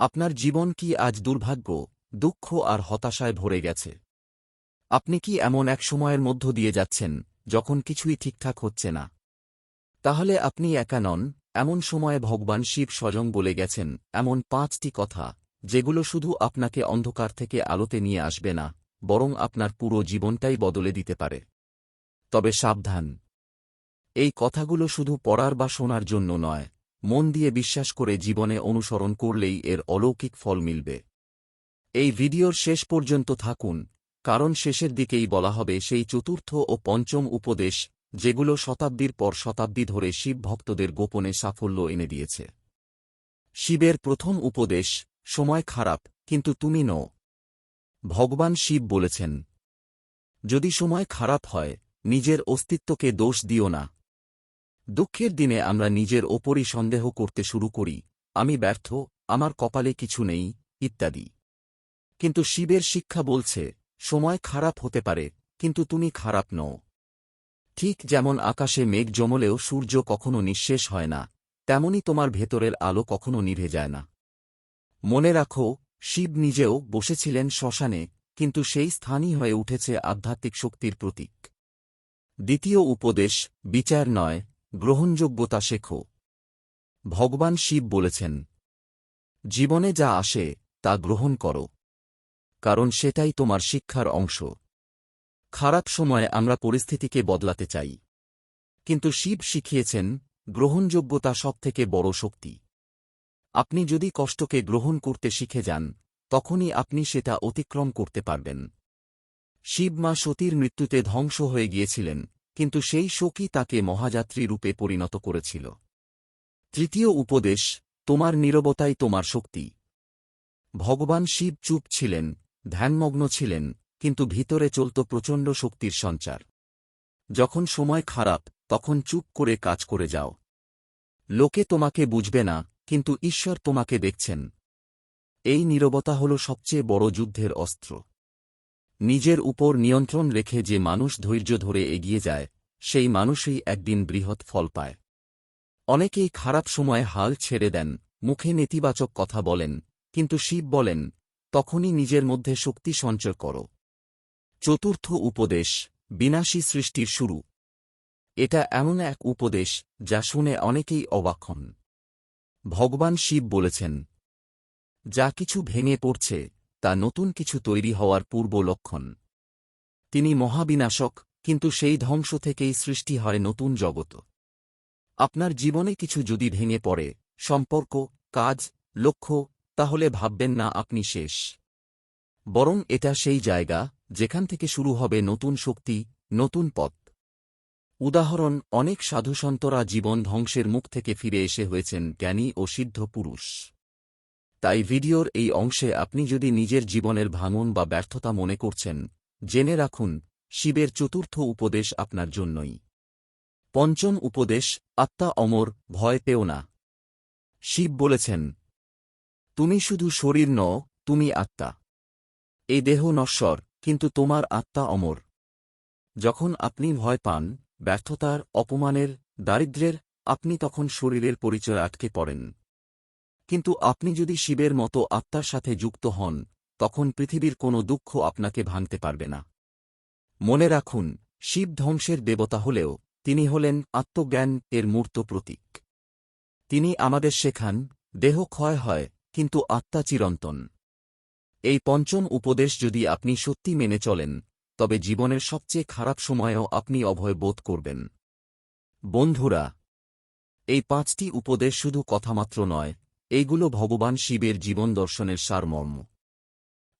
আপনার জীবন কি আজ দুর্ভাগ্য, দুঃখ আর হতাশায় ভরে গেছে? আপনি কি এমন এক সময়ের মধ্য দিয়ে যাচ্ছেন, যখন কিছুই ঠিকঠাক হচ্ছে না? তাহলে আপনি একা নন, এমন সময়ে ভগবান শিব স্বয়ং বলে গেছেন, এমন পাঁচটি কথা, যেগুলো শুধু আপনাকে অন্ধকার থেকে আলোতে নিয়ে আসবে না, বরং আপনার পুরো জীবনটাই বদলে দিতে পারে। তবে সাবধান। এই কথাগুলো শুধু পড়ার বা শোনার জন্য নয় মন দিয়ে বিশ্বাস করে জীবনে অনুসরণ করলেই এর অলৌকিক ফল মিলবে। এই ভিডিওর শেষ পর্যন্ত থাকুন, কারণ শেষের দিকেই বলা হবে সেই চতুর্থ ও পঞ্চম উপদেশ, যেগুলো শতাব্দীর পর শতাব্দী ধরে শিব ভক্তদের গোপনে সাফল্য এনে দিয়েছে। শিবের প্রথম উপদেশ, সময় খারাপ, কিন্তু তুমি নও। ভগবান শিব বলেছেন, যদি সময় খারাপ হয়, নিজের অস্তিত্বকে দোষ দিও না। দুঃখের দিনে আমরা নিজের ওপরই সন্দেহ করতে শুরু করি, আমি ব্যর্থ, আমার কপালে কিছু নেই, ইত্যাদি। কিন্তু শিবের শিক্ষা বলছে, সময় খারাপ হতে পারে, কিন্তু তুমি খারাপ নও। ঠিক যেমন আকাশে মেঘ জমলেও সূর্য কখনো নিঃশেষ হয় না, তেমনি তোমার ভেতরের আলো কখনো নিভে যায় না। মনে রাখো, শিব নিজেও বসেছিলেন শ্মশানে, কিন্তু সেই স্থানই হয়ে উঠেছে আধ্যাত্মিক শক্তির প্রতীক। দ্বিতীয় উপদেশ, বিচার নয় গ্রহণযোগ্যতা শেখো। ভগবান শিব বলেছেন, জীবনে যা আসে, তা গ্রহণ করো, কারণ সেটাই তোমার শিক্ষার অংশ। খারাপ সময়ে আমরা পরিস্থিতিকে বদলাতে চাই। কিন্তু শিব শিখিয়েছেন, গ্রহণযোগ্যতা সবথেকে বড় শক্তি। আপনি যদি কষ্টকে গ্রহণ করতে শিখে যান, তখনই আপনি সেটা অতিক্রম করতে পারবেন। শিব মা সতীর মৃত্যুতে ধ্বংস হয়ে গিয়েছিলেন কিন্তু সেই শোকই তাকে মহাযাত্রী রূপে পরিণত করেছিল। তৃতীয় উপদেশ, তোমার নীরবতাই তোমার শক্তি। ভগবান শিব চুপ ছিলেন, ধ্যানমগ্ন ছিলেন, কিন্তু ভিতরে চলত প্রচণ্ড শক্তির সঞ্চার। যখন সময় খারাপ, তখন চুপ করে কাজ করে যাও। লোকে তোমাকে বুঝবে না, কিন্তু ঈশ্বর তোমাকে দেখছেন। এই নীরবতা হল সবচেয়ে বড় যুদ্ধের অস্ত্র। নিজের উপর নিয়ন্ত্রণ রেখে যে মানুষ ধৈর্য ধরে এগিয়ে যায়, সেই মানুষই একদিন বৃহৎ ফল পায়। অনেকেই খারাপ সময়ে হাল ছেড়ে দেন, মুখে নেতিবাচক কথা বলেন, কিন্তু শিব বলেন, তখনই নিজের মধ্যে শক্তি সঞ্চয় করো। চতুর্থ উপদেশ, বিনাশী সৃষ্টির শুরু। এটা এমন এক উপদেশ, যা শুনে অনেকেই অবাক হন। ভগবান শিব বলেছেন, যা কিছু ভেঙে পড়ছে তা নতুন কিছু তৈরি হওয়ার পূর্ব লক্ষণ। তিনি মহাবিনাশক, কিন্তু সেই ধ্বংস থেকেই সৃষ্টি হয় নতুন জগৎ। আপনার জীবনে কিছু যদি ভেঙে পড়ে, সম্পর্ক, কাজ, লক্ষ্য, তাহলে ভাববেন না আপনি শেষ। বরং এটা সেই জায়গা, যেখান থেকে শুরু হবে নতুন শক্তি, নতুন পথ। উদাহরণ, অনেক সাধুসন্তরা জীবন ধ্বংসের মুখ থেকে ফিরে এসে হয়েছেন জ্ঞানী ও সিদ্ধ পুরুষ। তাই ভিডিওর এই অংশে আপনি যদি নিজের জীবনের ভাঙন বা ব্যর্থতা মনে করছেন, জেনে রাখুন, শিবের চতুর্থ উপদেশ আপনার জন্যই। পঞ্চম উপদেশ, আত্মা অমর, ভয় পেও না। শিব বলেছেন, তুমি শুধু শরীর ন তুমি আত্মা। এই দেহ নশ্বর, কিন্তু তোমার আত্মা অমর। যখন আপনি ভয় পান, ব্যর্থতার, অপমানের, দারিদ্র্যের, আপনি তখন শরীরের পরিচয় আটকে পড়েন। কিন্তু আপনি যদি শিবের মতো আত্মার সাথে যুক্ত হন, তখন পৃথিবীর কোনো দুঃখ আপনাকে ভাঙতে পারবে না। মনে রাখুন, শিব ধ্বংসের দেবতা হলেও তিনি হলেন আত্মজ্ঞান এর মূর্ত প্রতীক। তিনি আমাদের শেখান, দেহ ক্ষয় হয়, কিন্তু আত্মা চিরন্তন। এই পঞ্চম উপদেশ যদি আপনি সত্যি মেনে চলেন, তবে জীবনের সবচেয়ে খারাপ সময়েও আপনি অভয় বোধ করবেন। বন্ধুরা, এই পাঁচটি উপদেশ শুধু কথামাত্র নয় এইগুলো ভগবান শিবের জীবন দর্শনের সারমর্ম।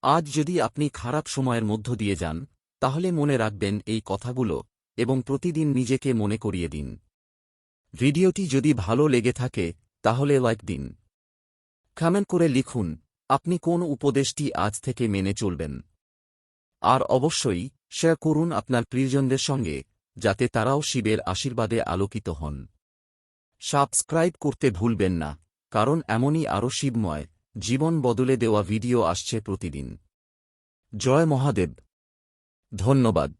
আজ যদি আপনি খারাপ সময়ের মধ্য দিয়ে যান, তাহলে মনে রাখবেন এই কথাগুলো এবং প্রতিদিন নিজেকে মনে করিয়ে দিন। ভিডিওটি যদি ভালো লেগে থাকে, তাহলে লাইক দিন। কমেন্ট করে লিখুন, আপনি কোন উপদেশটি আজ থেকে মেনে চলবেন। আর অবশ্যই শেয়ার করুন আপনার প্রিয়জনদের সঙ্গে, যাতে তারাও শিবের আশীর্বাদে আলোকিত হন। সাবস্ক্রাইব করতে ভুলবেন না। কারণ এমনই আরও শিবময় জীবন বদলে দেওয়া ভিডিও আসছে প্রতিদিন। জয় মহাদেব। ধন্যবাদ।